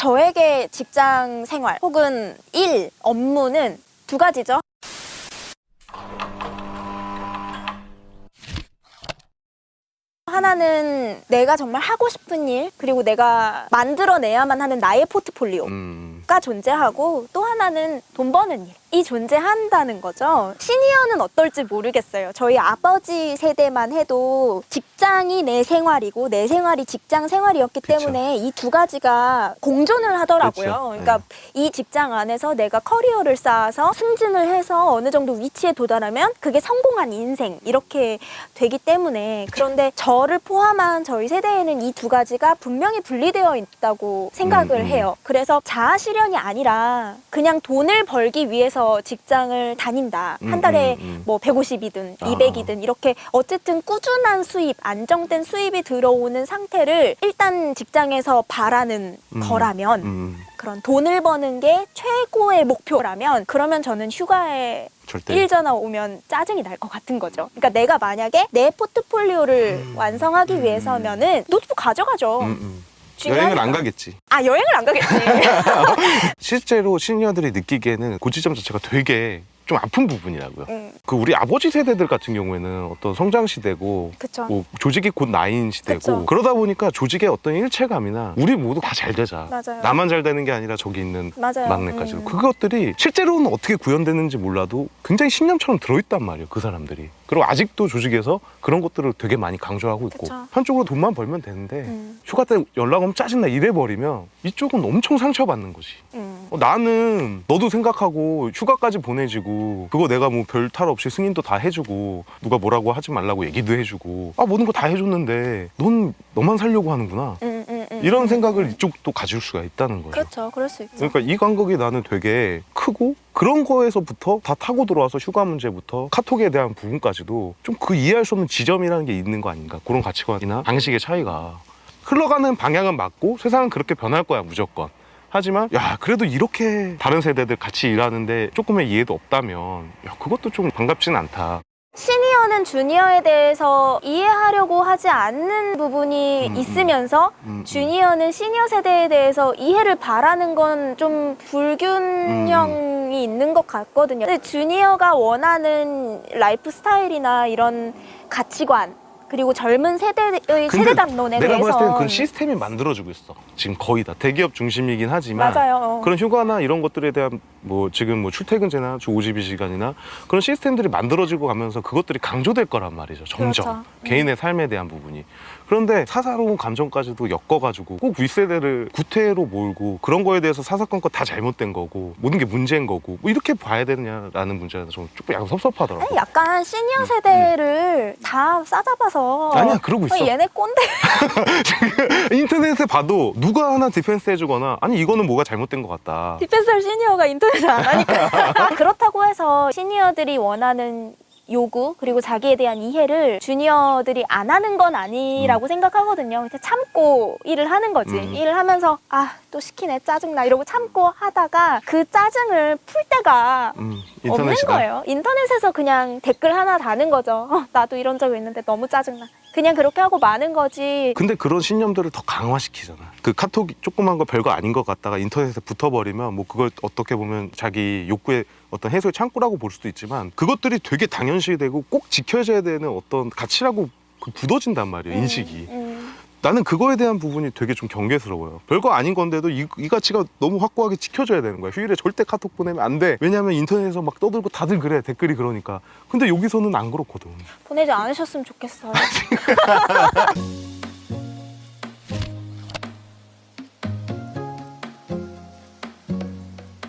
저에게 직장 생활 혹은 일, 업무는 두 가지죠. 하나는 내가 정말 하고 싶은 일, 그리고 내가 만들어내야만 하는 나의 포트폴리오. 음. 가 존재하고 또 하나는 돈 버는 일. 이 존재한다는 거죠. 시니어는 어떨지 모르겠어요. 저희 아버지 세대만 해도 직장이 내 생활이고 내 생활이 직장 생활이었기 그쵸. 때문에 이 두 가지가 공존을 하더라고요. 그쵸. 그러니까 이 직장 안에서 내가 커리어를 쌓아서 승진을 해서 어느 정도 위치에 도달하면 그게 성공한 인생 이렇게 되기 때문에 그런데 저를 포함한 저희 세대에는 이 두 가지가 분명히 분리되어 있다고 생각을 음, 음. 해요. 그래서 자아 실현이 아니라 그냥 돈을 벌기 위해서 직장을 다닌다. 음, 한 달에 음, 음. 뭐 150이든 아. 200이든 이렇게 어쨌든 꾸준한 수입, 안정된 수입이 들어오는 상태를 일단 직장에서 바라는 음, 거라면 음. 그런 돈을 버는 게 최고의 목표라면 그러면 저는 휴가에 절대. 일 전화 오면 짜증이 날 것 같은 거죠. 그러니까 내가 만약에 내 포트폴리오를 완성하기 음. 위해서면은 노트북 가져가죠. 음, 음. 중요하니까. 여행을 안 가겠지. 아 여행을 안 가겠지. 실제로 시니어들이 느끼기에는 그 지점 자체가 되게 좀 아픈 부분이라고요. 음, 그 우리 아버지 세대들 같은 경우에는 어떤 성장 시대고 그쵸. 뭐 조직이 곧 나인 시대고 그쵸. 그러다 보니까 조직의 어떤 일체감이나 우리 모두 다 잘 되자. 맞아요. 나만 잘 되는 게 아니라 저기 있는 맞아요. 막내까지. 음. 그것들이 실제로는 어떻게 구현되는지 몰라도 굉장히 신념처럼 들어있단 말이에요. 그 사람들이. 그리고 아직도 조직에서 그런 것들을 되게 많이 강조하고 있고 그쵸. 한쪽으로 돈만 벌면 되는데 음, 휴가 때 연락 오면 짜증나 이래 버리면 이쪽은 엄청 상처받는 거지. 음. 어, 나는 너도 생각하고 휴가까지 보내주고 그거 내가 뭐 별 탈 없이 승인도 다 해주고 누가 뭐라고 하지 말라고 얘기도 해주고 아 모든 거 다 해줬는데 넌 너만 살려고 하는구나 음, 음, 음, 이런 음. 생각을 이쪽도 가질 수가 있다는 거죠. 그렇죠. 그럴 수 있죠. 그러니까 이 간극이 나는 되게 크고 그런 거에서부터 다 타고 들어와서 휴가 문제부터 카톡에 대한 부분까지도 좀 그 이해할 수 없는 지점이라는 게 있는 거 아닌가 그런 가치관이나 방식의 차이가 흘러가는 방향은 맞고 세상은 그렇게 변할 거야 무조건 하지만 야 그래도 이렇게 다른 세대들 같이 일하는데 조금의 이해도 없다면 야 그것도 좀 반갑지는 않다 시니어는 주니어에 대해서 이해하려고 하지 않는 부분이 음, 음. 있으면서 음, 음. 주니어는 시니어 세대에 대해서 이해를 바라는 건 좀 불균형이 있는 것 같거든요. 근데 주니어가 원하는 라이프 스타일이나 이런 가치관 그리고 젊은 세대의 세대 담론에 내가 봤을 때는 대해서 그 시스템이 만들어주고 있어 지금 거의 다 대기업 중심이긴 하지만 맞아요. 어. 그런 휴가나 이런 것들에 대한 뭐 지금 뭐 출퇴근제나 주 52 시간이나 그런 시스템들이 만들어지고 가면서 그것들이 강조될 거란 말이죠. 점점 그렇죠. 개인의 삶에 대한 부분이. 그런데 사사로운 감정까지도 엮어가지고 꼭 윗세대를 구태로 몰고 그런 거에 대해서 사사건건 다 잘못된 거고 모든 게 문제인 거고 뭐 이렇게 봐야 되느냐라는 문제가 좀 조금 약간 섭섭하더라고. 아니, 약간 시니어 세대를 다 싸잡아서 음, 아니야 그러고 있어. 어, 얘네 꼰대 인터넷에 봐도 누가 하나 디펜스 해주거나 아니 이거는 뭐가 잘못된 것 같다. 디펜스를 시니어가 인터 넷을 안 하니까. 그렇다고 해서 시니어들이 원하는 요구 그리고 자기에 대한 이해를 주니어들이 안 하는 건 아니라고 생각하거든요. 그냥 참고 일을 하는 거지. 음. 일을 하면서 아 또 시키네 짜증나 이러고 참고 하다가 그 짜증을 풀 때가 음, 없는 인터넷이다. 거예요. 인터넷에서 그냥 댓글 하나 다는 거죠. 어, 나도 이런 적 있는데 너무 짜증나. 그냥 그렇게 하고 마는 거지. 근데 그런 신념들을 더 강화시키잖아. 그 카톡이 조그만 거 별거 아닌 것 같다가 인터넷에 붙어버리면 뭐 그걸 어떻게 보면 자기 욕구의 어떤 해소의 창구라고 볼 수도 있지만 그것들이 되게 당연시되고 꼭 지켜져야 되는 어떤 가치라고 그 굳어진단 말이에요, 인식이. 음. 나는 그거에 대한 부분이 되게 좀 경계스러워요. 별거 아닌 건데도 이, 이 가치가 너무 확고하게 지켜져야 되는 거야. 휴일에 절대 카톡 보내면 안 돼. 왜냐면 인터넷에서 막 떠들고 다들 그래. 댓글이 그러니까. 근데 여기서는 안 그렇거든. 보내지 않으셨으면 좋겠어요.